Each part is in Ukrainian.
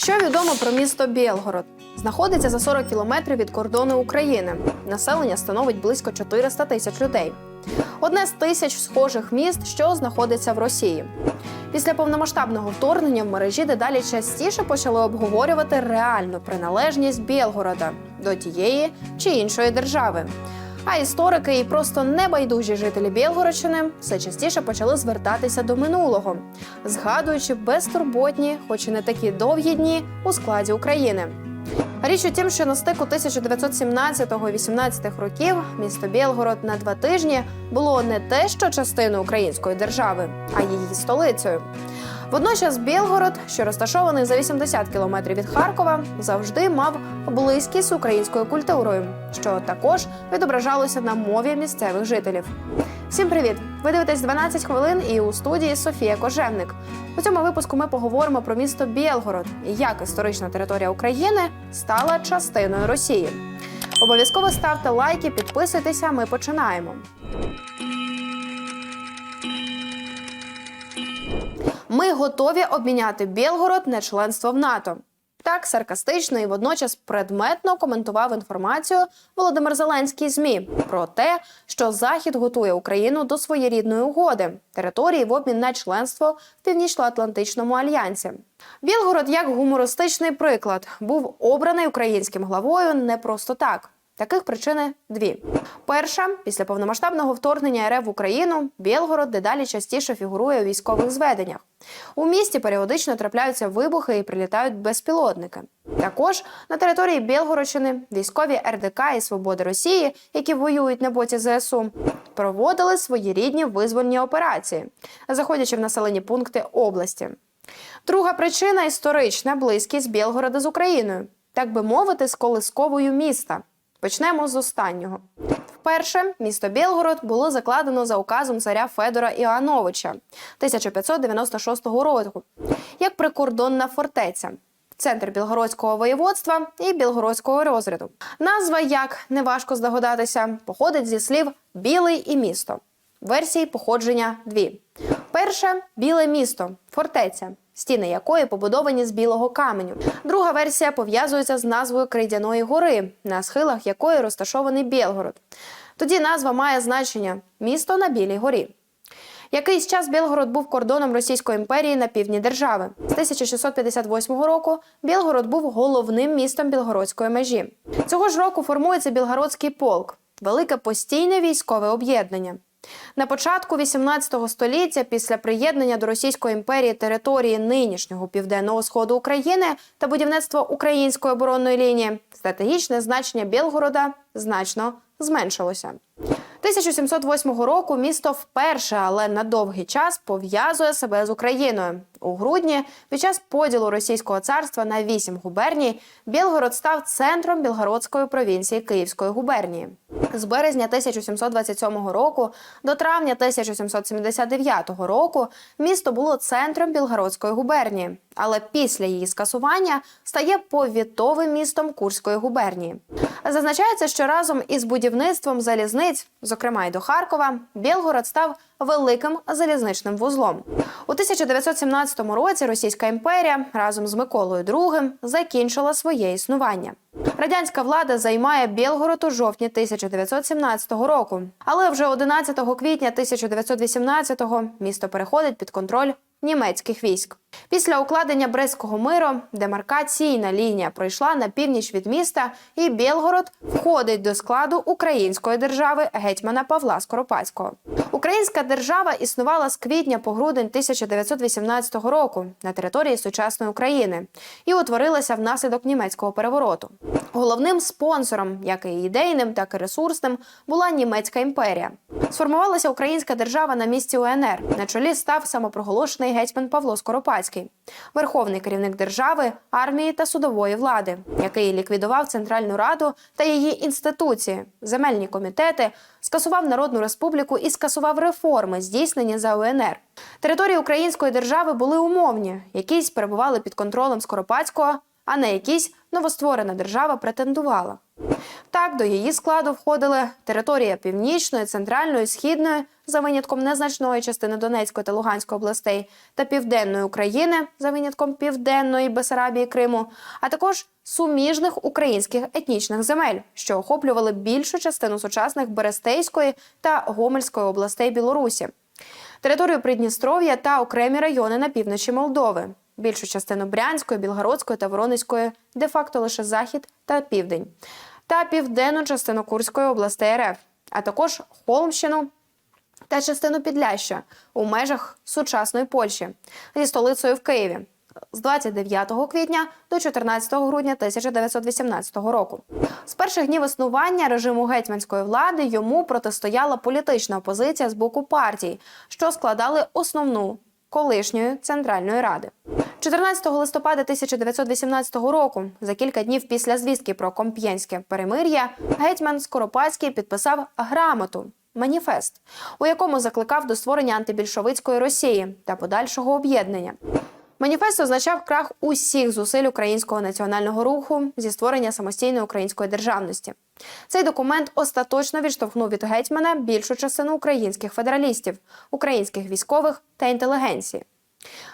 Що відомо про місто Білгород? Знаходиться за 40 кілометрів від кордону України. Населення становить близько 400 тисяч людей. Одне з тисяч схожих міст, що знаходиться в Росії. Після повномасштабного вторгнення в мережі дедалі частіше почали обговорювати реальну приналежність Білгорода до тієї чи іншої держави. А історики і просто небайдужі жителі Білгородщини все частіше почали звертатися до минулого, згадуючи безтурботні, хоч і не такі довгі дні у складі України. Річ у тім, що на стику 1917-18 років місто Білгород на два тижні було не те, що частиною української держави, а її столицею. Водночас Білгород, що розташований за 80 кілометрів від Харкова, завжди мав близькість з українською культурою, що також відображалося на мові місцевих жителів. Всім привіт! Ви дивитесь 12 хвилин і у студії Софія Кожевник. У цьому випуску ми поговоримо про місто Білгород і як історична територія України стала частиною Росії. Обов'язково ставте лайки, підписуйтеся. Ми починаємо. Ми готові обміняти Білгород на членство в НАТО. Так саркастично і водночас предметно коментував інформацію Володимир Зеленський ЗМІ про те, що Захід готує Україну до своєрідної угоди території в обмін на членство в Північно-Атлантичному альянсі. Білгород, як гумористичний приклад, був обраний українським главою не просто так. Таких причини дві: перша після повномасштабного вторгнення РФ в Україну Білгород дедалі частіше фігурує у військових зведеннях. У місті періодично трапляються вибухи і прилітають безпілотники. Також на території Білгородщини військові РДК і Свободи Росії, які воюють на боці ЗСУ, проводили своєрідні визвольні операції, заходячи в населені пункти області. Друга причина історична близькість Білгорода з Україною, так би мовити, з колисковою міста. Почнемо з останнього. Вперше місто Білгород було закладено за указом царя Федора Іоановича 1596 року як прикордонна фортеця. Центр білгородського воєводства і білгородського розряду. Назва, як неважко здогадатися, походить зі слів білий і місто. Версії походження дві. Перша біле місто, фортеця, стіни якої побудовані з білого каменю. Друга версія пов'язується з назвою Крейдяної гори, на схилах якої розташований Білгород. Тоді назва має значення місто на Білій горі. Якийсь час Білгород був кордоном Російської імперії на півдні держави. З 1658 року Білгород був головним містом білгородської межі. Цього ж року формується Білгородський полк, велике постійне військове об'єднання. На початку 18 століття, після приєднання до Російської імперії території нинішнього південного сходу України та будівництва української оборонної лінії, стратегічне значення Білгорода значно зменшилося. 1708 року місто вперше, але на довгий час пов'язує себе з Україною. У грудні, під час поділу Російського царства на вісім губерній, Білгород став центром Білгородської провінції Київської губернії. З березня 1727 року до травня 1779 року місто було центром Білгородської губернії, але після її скасування стає повітовим містом Курської губернії. Зазначається, що разом із будівництвом залізниць, зокрема й до Харкова, Білгород став великим залізничним вузлом. У 1917 році Російська імперія разом з Миколою II закінчила своє існування. Радянська влада займає Білгород у жовтні 1917 року, але вже 11 квітня 1918-го місто переходить під контроль німецьких військ. Після укладення Брестського миру демаркаційна лінія пройшла на північ від міста, і Білгород входить до складу української держави гетьмана Павла Скоропадського. Українська держава існувала з квітня по грудень 1918 року на території сучасної України і утворилася внаслідок німецького перевороту. Головним спонсором, як і ідейним, так і ресурсним, була німецька імперія. Сформувалася українська держава на місці УНР. На чолі став самопроголошений гетьман Павло Скоропадський, верховний керівник держави, армії та судової влади, який ліквідував Центральну Раду та її інституції, земельні комітети, скасував Народну Республіку і скасував реформи, здійснені за УНР. Території української держави були умовні, якісь перебували під контролем Скоропадського, а на якісь новостворена держава претендувала. Так, до її складу входили територія північної, центральної, східної, за винятком незначної частини Донецької та Луганської областей, та південної України за винятком південної Бесарабії Криму, а також суміжних українських етнічних земель, що охоплювали більшу частину сучасних Берестейської та Гомельської областей Білорусі, територію Придністров'я та окремі райони на півночі Молдови, більшу частину Брянської, Білгородської та Воронезької, де-факто лише захід та південь, та південну частину Курської областей РФ, а також Холмщину та частину Підляща у межах сучасної Польщі зі столицею в Києві з 29 квітня до 14 грудня 1918 року. З перших днів існування режиму гетьманської влади йому протистояла політична опозиція з боку партій, що складали основну колишньої центральної ради. 14 листопада 1918 року, за кілька днів після звістки про комп'єнське перемир'я, гетьман Скоропадський підписав грамоту. Маніфест, у якому закликав до створення антибільшовицької Росії та подальшого об'єднання. Маніфест означав крах усіх зусиль українського національного руху зі створення самостійної української державності. Цей документ остаточно відштовхнув від гетьмана більшу частину українських федералістів, українських військових та інтелігенції.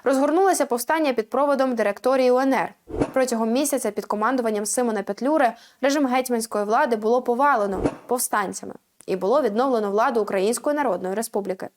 Розгорнулося повстання під проводом директорії УНР. Протягом місяця під командуванням Симона Петлюри режим гетьманської влади було повалено повстанцями і було відновлено владу Української Народної Республіки.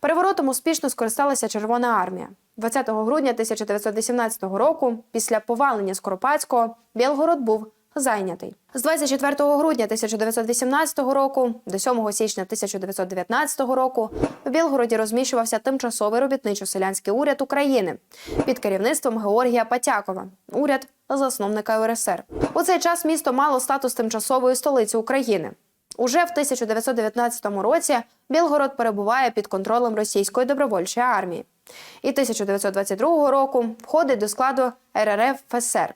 Переворотом успішно скористалася Червона армія. 20 грудня 1918 року, після повалення Скоропадського, Білгород був зайнятий. З 24 грудня 1918 року до 7 січня 1919 року в Білгороді розміщувався тимчасовий робітничо-селянський уряд України під керівництвом Георгія Патякова, уряд засновника УРСР. У цей час місто мало статус тимчасової столиці України. Уже в 1919 році Білгород перебуває під контролем російської добровольчої армії, і 1922 року входить до складу РРФ ФСР.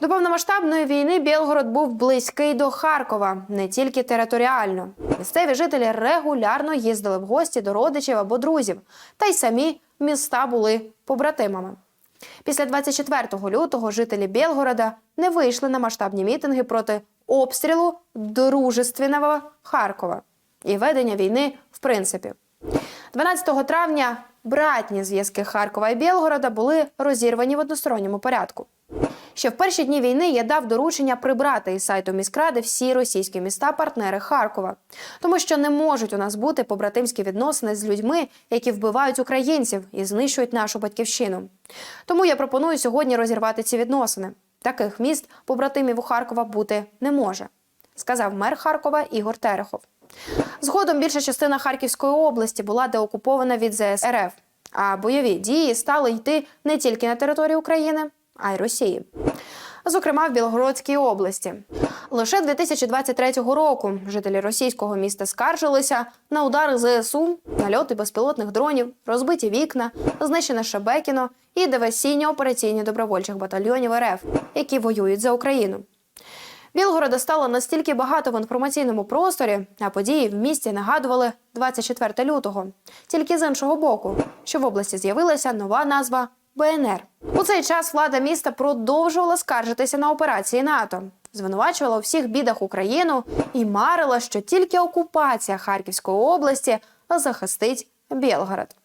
До повномасштабної війни Білгород був близький до Харкова не тільки територіально. Місцеві жителі регулярно їздили в гості до родичів або друзів, та й самі міста були побратимами. Після 24 лютого жителі Білгорода не вийшли на масштабні мітинги проти обстрілу дружественного Харкова і ведення війни в принципі. 12 травня братні зв'язки Харкова і Білгорода були розірвані в односторонньому порядку. Ще в перші дні війни я дав доручення прибрати із сайту міськради всі російські міста партнери Харкова, тому що не можуть у нас бути побратимські відносини з людьми, які вбивають українців і знищують нашу батьківщину. Тому я пропоную сьогодні розірвати ці відносини. Таких міст побратимів у Харкова бути не може, сказав мер Харкова Ігор Терехов. Згодом більша частина Харківської області була деокупована від ЗС РФ, а бойові дії стали йти не тільки на території України, а й Росії. Зокрема, в Білгородській області лише 2023 року жителі російського міста скаржилися на удари ЗСУ, нальоти безпілотних дронів, розбиті вікна, знищене Шебекіно і диверсійні операційні добровольчих батальйонів РФ, які воюють за Україну. Білгорода стало настільки багато в інформаційному просторі, а події в місті нагадували 24 лютого. Тільки з іншого боку, що в області з'явилася нова назва БНР. У цей час влада міста продовжувала скаржитися на операції НАТО, звинувачувала у всіх бідах Україну і марила, що тільки окупація Харківської області захистить Білгород.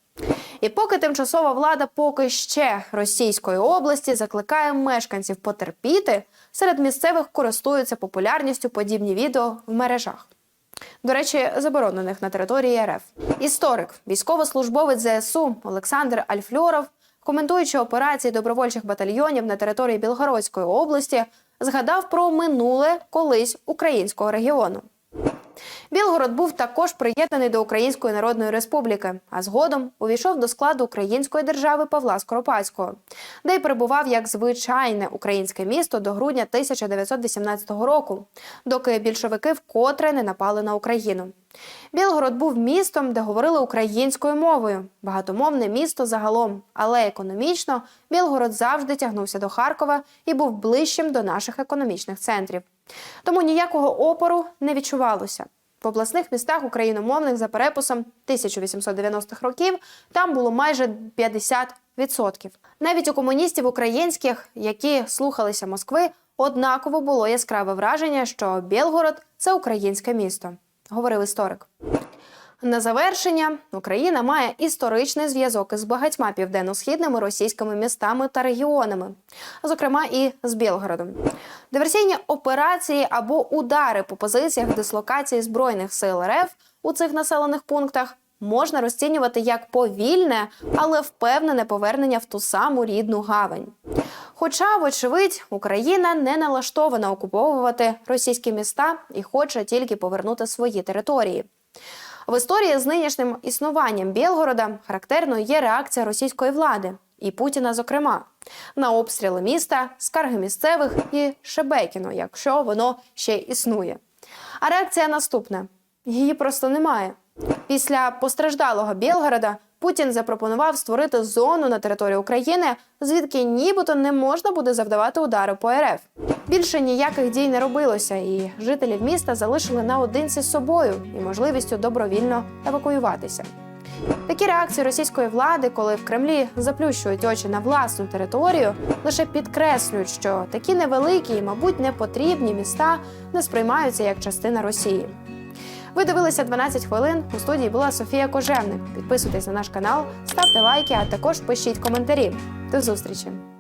І поки тимчасова влада поки ще Російської області закликає мешканців потерпіти, серед місцевих користуються популярністю подібні відео в мережах. До речі, заборонених на території РФ. Історик, військовослужбовець ЗСУ Олександр Альфльоров, коментуючи операції добровольчих батальйонів на території Білгородської області, згадав про минуле колись українського регіону. Білгород був також приєднаний до Української Народної Республіки, а згодом увійшов до складу Української держави Павла Скоропадського, де й перебував як звичайне українське місто до грудня 1918 року, доки більшовики вкотре не напали на Україну. Білгород був містом, де говорили українською мовою, багатомовне місто загалом, але економічно Білгород завжди тягнувся до Харкова і був ближчим до наших економічних центрів. Тому ніякого опору не відчувалося. В обласних містах україномовних за переписом 1890-х років там було майже 50 Навіть у комуністів українських, які слухалися Москви, однаково було яскраве враження, що Білгород це українське місто, говорив історик. На завершення Україна має історичний зв'язок із багатьма південно-східними російськими містами та регіонами, зокрема і з Білгородом. Диверсійні операції або удари по позиціях дислокації збройних сил РФ у цих населених пунктах можна розцінювати як повільне, але впевнене повернення в ту саму рідну гавань. Хоча, вочевидь, Україна не налаштована окуповувати російські міста і хоче тільки повернути свої території. В історії з нинішнім існуванням Білгорода характерною є реакція російської влади і Путіна, зокрема, на обстріли міста, скарги місцевих і Шебекіно, якщо воно ще існує. А реакція наступна: її просто немає. Після постраждалого Білгорода Путін запропонував створити зону на території України, звідки нібито не можна буде завдавати удари по РФ. Більше ніяких дій не робилося, і жителів міста залишили наодинці з собою і можливістю добровільно евакуюватися. Такі реакції російської влади, коли в Кремлі заплющують очі на власну територію, лише підкреслюють, що такі невеликі і, мабуть, непотрібні міста не сприймаються як частина Росії. Ви дивилися 12 хвилин. У студії була Софія Кожевник. Підписуйтесь на наш канал, ставте лайки, а також пишіть коментарі. До зустрічі!